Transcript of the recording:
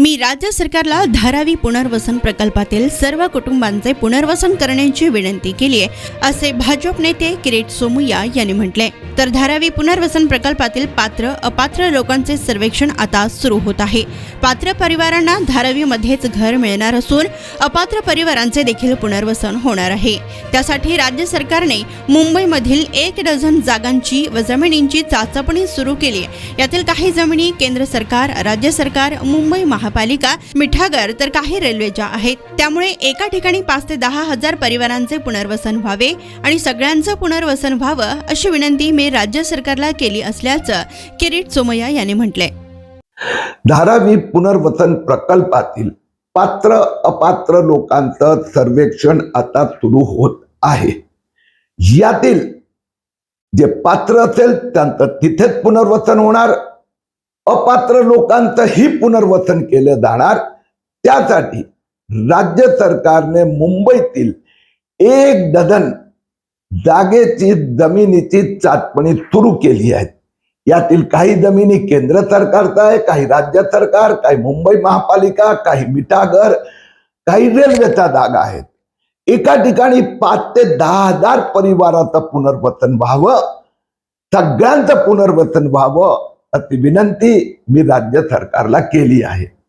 मी राज्य सरकारला धारावी पुनर्वसन प्रकल्पातील सर्व कुटुंबांचे पुनर्वसन करण्याची विनंती केली आहे असे भाजप नेते किरीट सोमय्या यांनी म्हटले. तर धारावी पुनर्वसन प्रकल्पातील पात्र अपात्र लोकांचे सर्वेक्षण आता सुरू होत आहे. पात्र परिवारांना धारावीमध्येच घर मिळणार असून अपात्र परिवारांचे देखील पुनर्वसन होणार आहे. त्यासाठी राज्य सरकारने मुंबईमधील एक डझन जागांची व जमिनींची चाचपणी सुरू केली आहे. यातील काही जमिनी केंद्र सरकार राज्य सरकार मुंबई महा महापालिका मिठागर तर काही रेल्वेच्या आहेत त्यामुळे एका ठिकाणी पाच ते दहा हजार परिवारांचे पुनर्वसन व्हावे आणि सगळ्यांचं पुनर्वसन व्हावं अशी विनंती मी राज्य सरकारला केली असल्याचं किरीट सोमय्या यांनी म्हटलंय. धारावी पुनर्वसन प्रकल्पातील पात्र अपात्र लोकांचं सर्वेक्षण आता सुरू होत आहे. यातील जे पात्र असेल त्यांचं तिथेच पुनर्वसन होणार. अपात्र लोकांचंही पुनर्वसन केलं जाणार. त्यासाठी राज्य सरकारने मुंबईतील एक डझन जागेची जमिनीची चाचपणी सुरू केली आहे. यातील काही जमिनी केंद्र सरकारचा आहे काही राज्य सरकार काही मुंबई महापालिका काही मिठागर काही रेल्वेचा जागा आहेत. एका ठिकाणी पाच ते दहा हजार परिवाराचं पुनर्वसन व्हावं. सगळ्यांचं पुनर्वसन व्हावं. विनंती मी राज्य सरकारला केली आहे.